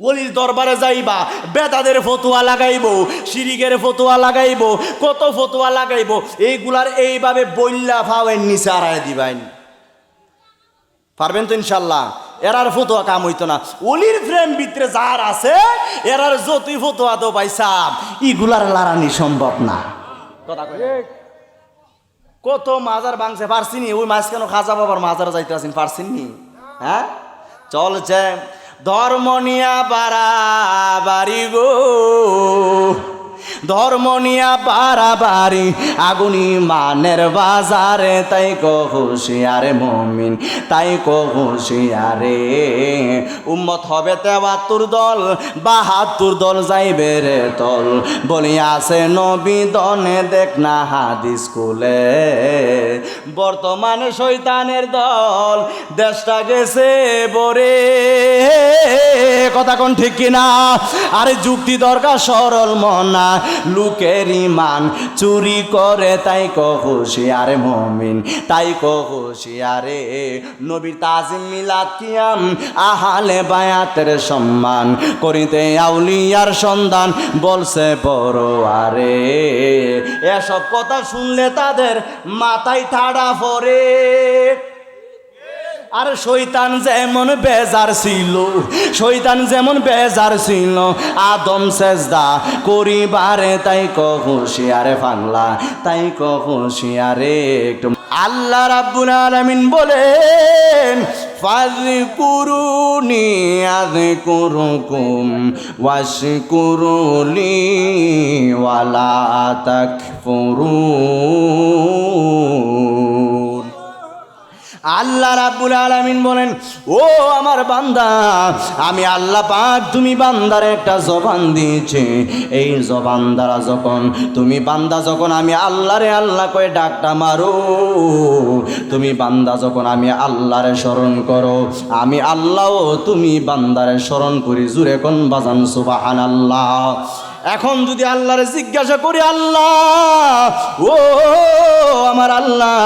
ওলির দরবারে যাইবা বেদাদের ফতুয়া লাগাইব শিরিকের ফতুয়া লাগাইব কত ফতুয়া লাগাইব এইগুলার এইভাবে বইল্লা ফাওয়েন নিচে আড়াই দিবাইন পারবেন তো ইনশাল্লাহ? এরার ফতুয়া কাম হইতো না। অলির ফ্রেম ভিতরে যার আছে এরার যতই ফতুয়া তো পাইসাম ইগুলার লারানি সম্ভব না। কথা কত মাজার বাংছে পারছিনি ওই মাছ কেন খাজা বাবার মাজার যাইতে আসেন পারছিনি হ্যাঁ? চলছে ধর্ম নিয়া বাড়াবাড়ি গো ধর্ম নিয়া বাড়াবাড়ি, আগুনি মানের বাজারে, তাই কহুশিয়ারে মমিন, তাই কহুশিয়ারে উম্মত হবে তেবাত্তর দল, বাহাত্তর দল যাইবে রে তল বলি আছে নবী, দনে দেখ না হাদিস স্কুলে বর্তমানে শৈতানের দল, দেশটা গেছে বরে। কথা কোন ঠিক কিনা? আরে যুক্তি দরকার সরল মনা। লোকের ইমান চুরি করে, তাই কহুশি আরে মমিন, তাই কহুশি আরে নবীর তাজিম মিলাদ কিয়াম, আহালে বায়াতের সম্মান করিতে আউলিয়ার সন্ধান বলছে বড় আরে। এসব কথা শুনলে তাদের মাথায় ঠাড়া পড়ে। আর শৈতান যেমন বেজার ছিল, শৈতান যেমন বেজার ছিল, আদম সেজদা করিবারে তাই কহুশিয়ারে ফাংলা তাই কহুশিয়ারে একটু। আল্লাহ রাব্বুল আলামিন বলেন ফাযকুরুনি আযকুরুকুম ওয়াশকুরুলি ওয়ালা তাকফুরুন। আল্লাহ রাব্বুল আলামিন বলেন, ও আমার বান্দা, আমি আল্লাহ পাক তুমি বান্দার একটা জবান দিয়েছি। এই জবান দ্বারা যখন, তুমি বান্দা যখন আমি আল্লাহরে আল্লাহ কয়ে ডাকটা মারো, তুমি বান্দা যখন আমি আল্লাহরে স্মরণ করো, আমি আল্লাহও তুমি বান্দারে স্মরণ করি। জুরে কোন বাজান সুবাহান আল্লাহ এখন যদি আল্লাহরে জিজ্ঞাসা করি, আল্লাহ, ও আমার আল্লাহ,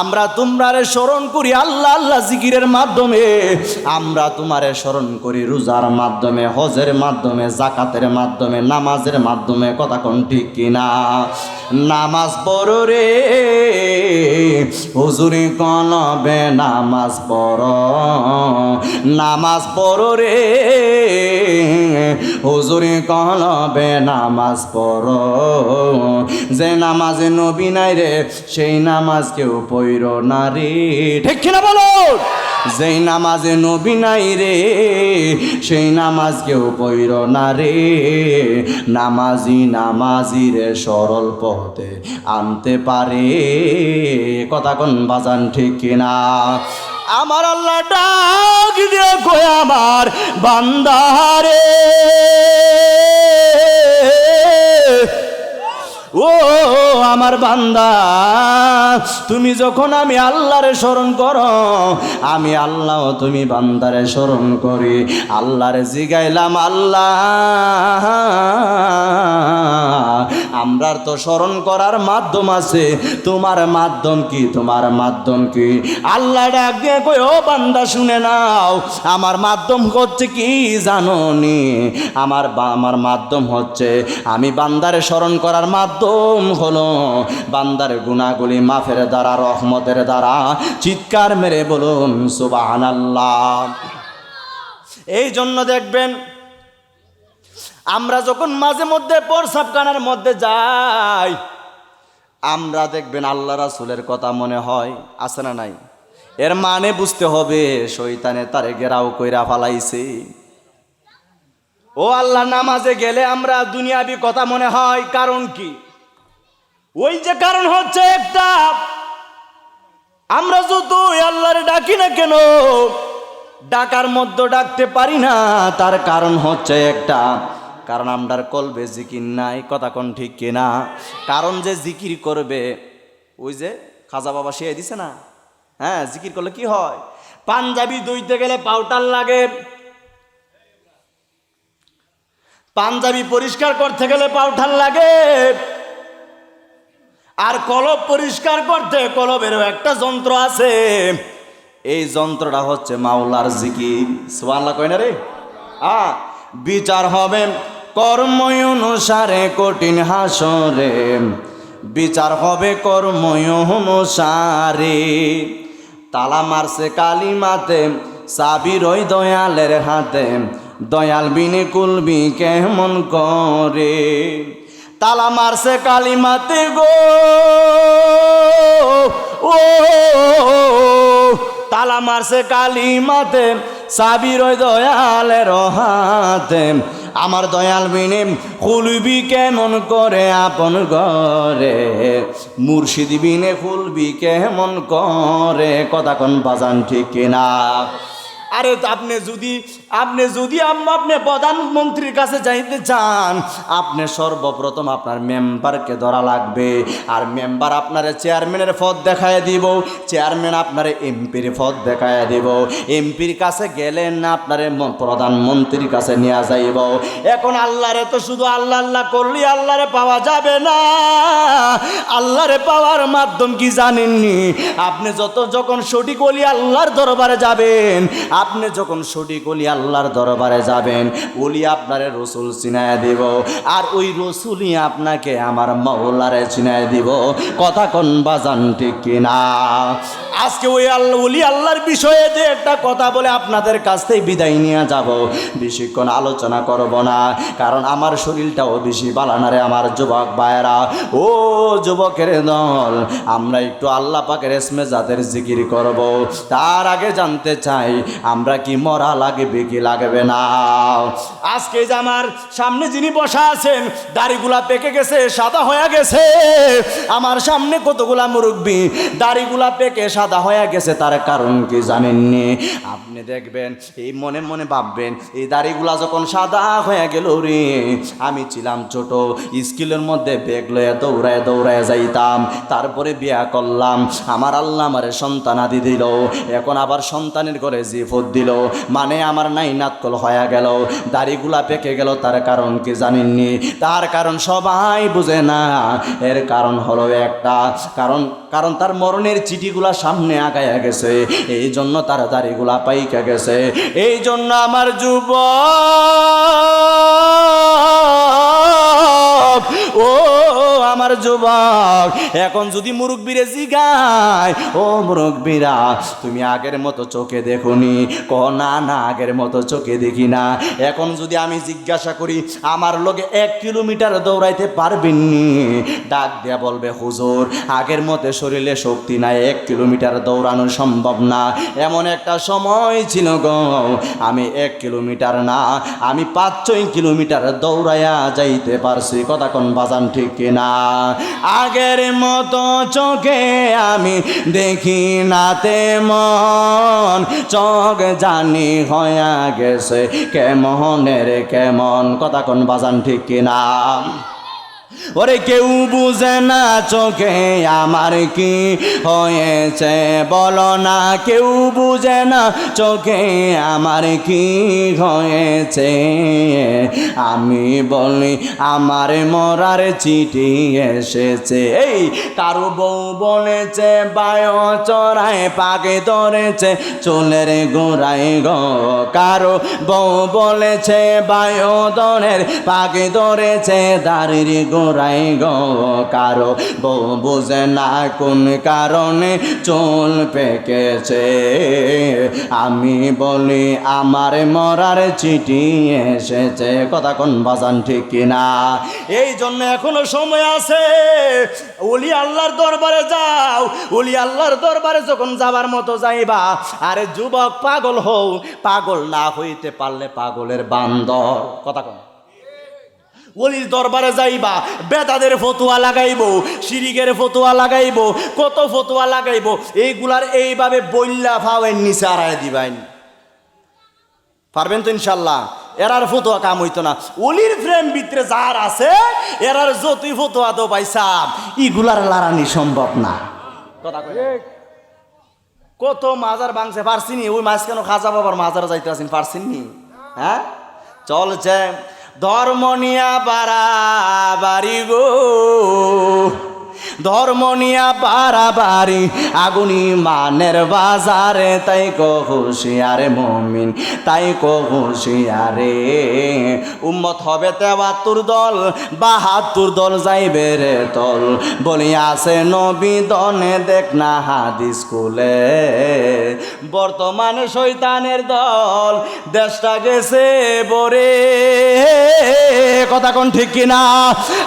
আমরা তোমরারে স্মরণ করি আল্লাহ আল্লাহ জিকিরের মাধ্যমে। আমরা তোমারে স্মরণ করি রোজার মাধ্যমে, হজের মাধ্যমে জাকাতের মাধ্যমে, নামাজের মাধ্যমে। কথা কোন ঠিক কিনা নামাজ পড়ো রে, হুজুরি কলবে নামাজ পড়? নামাজ পড়ো রে হুজুরি কলবে নামাজ পড়। যে নামাজে নবী নাই রে, সেই নামাজ কেউ পইর না রে। ঠিক কিনা বলো যেই নামাজে নবী নাই রে, সেই নামাজ কেউ পইর না রে। নামাজি নামাজি রে সরল পথে আনতে পারে। কথা কোন বাজান ঠিক কিনা? আমার আল্লাহ ডাক দিয়ে কয় আমার বান্দারে ও, আমার বান্দা, তুমি যখন আমি আল্লাহরে স্মরণ করো, আমি আল্লাহ তুমি বান্দারে স্মরণ করি, আল্লাহরে জিগাইলাম আল্লাহ। আমরার তো স্মরণ করার মাধ্যম আছে, তোমার মাধ্যম কি, তোমার মাধ্যম কি? আল্লাহ ডাক কই ও বান্দা, শুনে নাও, আমার মাধ্যম হচ্ছে কি জানো নি আমার আমার মাধ্যম হচ্ছে, আমি বান্দারে স্মরণ করার মাধ্যম হলো। বান্দার গুণাগুলি মাফের দ্বারা, রহমতের দ্বারা চিৎকার মেরে বলুন সুবাহান আল্লাহ এই জন্য দেখবেন, আমরা যখন মাঝে মধ্যে প্রসাবখানার মধ্যে যাই, আমরা দেখবেন আল্লাহ রাসুলের কথা মনে হয়, আছে না নাই? এর মানে বুঝতে হবে শৈতানে তারে গেরাও কইরা ফালাইছে। ও আল্লাহ, নামাজে গেলে আমরা দুনিয়াবি কথা মনে হয়, কারণ কি? ওই যে কারণ হচ্ছে একটা। আমরা যত আল্লাহরে ডাকি না কেন, ডাকার মধ্যে ডাকতে পারি না, তার কারণ হচ্ছে একটা। কারণ আমরার কলবে জিকির নাই, কথা কোন ঠিক কিনা? কারণ যে জিকির করবে, ওই যে খাজা বাবা সে দিছে না? হ্যাঁ জিকির করলে কি হয়? পাঞ্জাবি দইতে গেলে পাউডার লাগে। পাঞ্জাবি পরিষ্কার করতে গেলে পাউডার লাগে। আর কলব পরিষ্কার করতে কলবেরও একটা যন্ত্র আছে। এই যন্ত্রটা হচ্ছে মাওলার জিকি সুবহানাল্লাহ, কয় না রে? হ্যাঁ বিচার হবে কর্ম অনুসারে কঠিন হাসরে। বিচার হবে কর্ম অনুসারে। তালা মারছে কালিমাতে, সাবির ওই দয়ালের হাতে। দয়াল বিনে কুলবি কেমন করে? তালা মারছে কালিমাতে গো। ও, তালা মারছে কালিমাতে, সাবির ওই দয়ালের হাতে। আমার দয়াল বিনে খুলবি কেমন করে আপন ঘরে? মুর্শিদ বিনে খুলবি কেমন করে? কথা কোন বাজান ঠিক কিনা? আরে আপনি যদি আপনি যদি আম- আপনি প্রধানমন্ত্রীর কাছে যাইতে চান, আপনি সর্বপ্রথম আপনার মেম্বারকে ধরা লাগবে। আর মেম্বার আপনার চেয়ারম্যানের পদ দেখায় দিব, চেয়ারম্যান আপনার এমপির পদ দেখায় দিব। এমপির কাছে গেলেন না আপনার প্রধানমন্ত্রীর কাছে নিয়ে যাইব। এখন আল্লাহরে তো শুধু আল্লাহ আল্লাহ করলি আল্লাহরে পাওয়া যাবে না। আল্লাহরে পাওয়ার মাধ্যম কি জানেননি? আপনি যত যখন সঠিক অলি আল্লাহর দরবারে যাবেন আপনি যখন সঠিক অলি আল্লাহর দরবারে যাবেন, অলি আপনারে রসুল চিনায় দিব, আর ওই রসুলই আপনাকে আমার মৌলারে চিনায় দিব। কথা কোন বাজান ঠিক কিনা? আজকে ওই আল্লাহ, অলি আল্লাহর বিষয়ে যে একটা কথা বলে আপনাদের কাছ থেকে বিদায় নিয়ে যাব, বেশিক্ষণ আলোচনা করব না, কারণ আমার শরীরটাও বেশি বালানারে আমার যুবক ভাইয়েরা। ও যুবকের দল, আমরা একটু আল্লাহ পাকের এসমে জাতের জিকির করব। তার আগে জানতে চাই আমরা কি মরা লাগবে কি লাগবে না? আজকে যে আমার সামনে যিনি বসা আছেন, দাড়িগুলা পেকে গেছে, সাদা হয়ে গেছে। আমার সামনে কতগুলা মুরব্বী, দাড়িগুলা পেকে সাদা হয়ে গেছে, তার কারণ কি জানেননি? আপনি দেখবেন, এই মনে মনে ভাববেন, এই দাড়িগুলা যখন সাদা হয়ে গেল রে, আমি ছিলাম ছোট, স্কুলের মধ্যে বেগ লয়ে দৌড়ায় দৌড়ায় যাইতাম, তারপরে বিয়া করলাম। আমার আল্লাহ আমারে সন্তান আদি দিল। এখন আবার সন্তানের ঘরে জিফত দিল। মানে আমার নাই নাতকল হয়ে গেল। দাড়িগুলা পেকে গেল, তার কারণ কি জানেননি? তার কারণ সবাই বুঝে না। এর কারণ হলো একটা। কারণ কারণ তার মরণের চিঠিগুলা সামনে আগায়া গেছে। এই জন্য তার দাড়িগুলা পাইকা গেছে। এই জন্য আমার যুব যুবক, এখন যদি মুরব্বীরে জিগায়, ও মুরব্বীরা, তুমি আগের মতো চোখে দেখুনি ক না না, আগের মতো চোখে দেখি না। এখন যদি আমি জিজ্ঞাসা করি, আমার লোকে এক কিলোমিটার দৌড়াইতে পারবেননি ডাক দেয়া বলবে, হুজুর, আগের মতে শরীরে শক্তি নাই, এক কিলোমিটার দৌড়ানো সম্ভব না। এমন একটা সময় ছিল গ, আমি এক কিলোমিটার না, আমি পাঁচ ছয় কিলোমিটার দৌড়াইয়া যাইতে পারছি। কথা কোন, বাজান ঠিক কিনা? আগের মতো চোখে আমি দেখি না তেমন। চোখ জানি হয়া গেছে কেমনের, কেমন কথা কোন বাজান ঠিক কিনা? ওরে কেউ বুঝে না চোখে আমার কি হয়েছে? বলো না, কেউ বুঝে না চোখে আমার কি হয়েছে? আমি বলি, আমার মরার চিঠি এসেছে। এই, কারও বউ বলেছে, বায় চড়ায় পাকে ধরেছে, চুলের গোড়ায় গো। কারও বউ বলেছে, বায় দনের পাকে ধরেছে, দাঁড়ির গোড়ায় গো কারও বউ বুঝে না কোন কারণে চুল পেকেছে। আমি বলি আমার মরার চিঠি এসেছে, কথা কোন বাজান ঠিক কিনা? এই জন্য এখনও সময় আছে। ওলি আল্লাহর দরবারে যাও ওলি আল্লাহর দরবারে যখন যাবার মতো যাইবা, আরে যুবক পাগল হও, পাগল না হইতে পারলে পাগলের বান্দর, কথা কোন? ওলির দরবারে যাইবা বেদাদের ফতুয়া লাগাইবো শিরিকের ফতুয়া লাগাইবো কত ফতুয়া লাগাইবো এইগুলার এইভাবে বইল্লা ফাওয়ের নিচে আড়াই দিবাইন পারবেন তো ইনশাল্লাহ? এরার ফতুয়া কাম হইতো না। অলির ফ্রেম ভিতরে যার আছে এরার যতই ফতুয়া দো পাইসাব ইগুলার লারানি সম্ভব না। কথা কত মাজার বাংছে পারছিনি ওই মাছ কেন খাজা বাবার মাজার যাইতে আছেন পারছিনি হ্যাঁ? চলছে ধর্ম নিয়া বাড়া বাড়ি গো। ধর্ম নিয়া বাড়াবাড়ি, আগুনি মানের বাজারে, তাই কহুশিয়ারে মমিন, তাই কহুশিয়ারে উম্মত হবে তেবাত্তর দল, বাহাত্তর দল যাইবে রে তল বলি আছে নবী, দনে দেখ না হাদিস স্কুলে বর্তমানে শৈতানের দল, দেশটা গেছে বরে। কথা কোন ঠিক কিনা?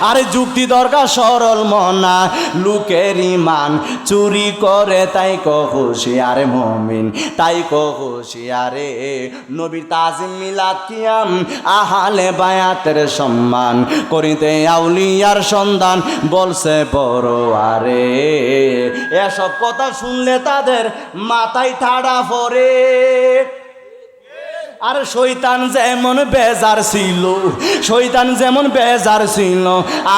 আরে যুক্তি দরকার সরল মনা। লোকের ইমান, চুরি করে, তাই কহুশি আরে মমিন, তাই কহুশি আরে নবীর তাজিম মিলাদ কিয়াম, আহালে বায়াতের সম্মান করিতে আউলিয়ার সন্ধান বলছে বড় আরে এসব কথা শুনলে তাদের মাথায় ঠাড়া পড়ে। আর শৈতান যেমন বেজার ছিল, শৈতান যেমন বেজার ছিল,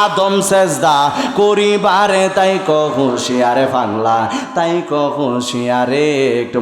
আদম সেজদা করিবারে তাই কহুশিয়ারে ফাংলা তাই কহুশিয়ারে একটু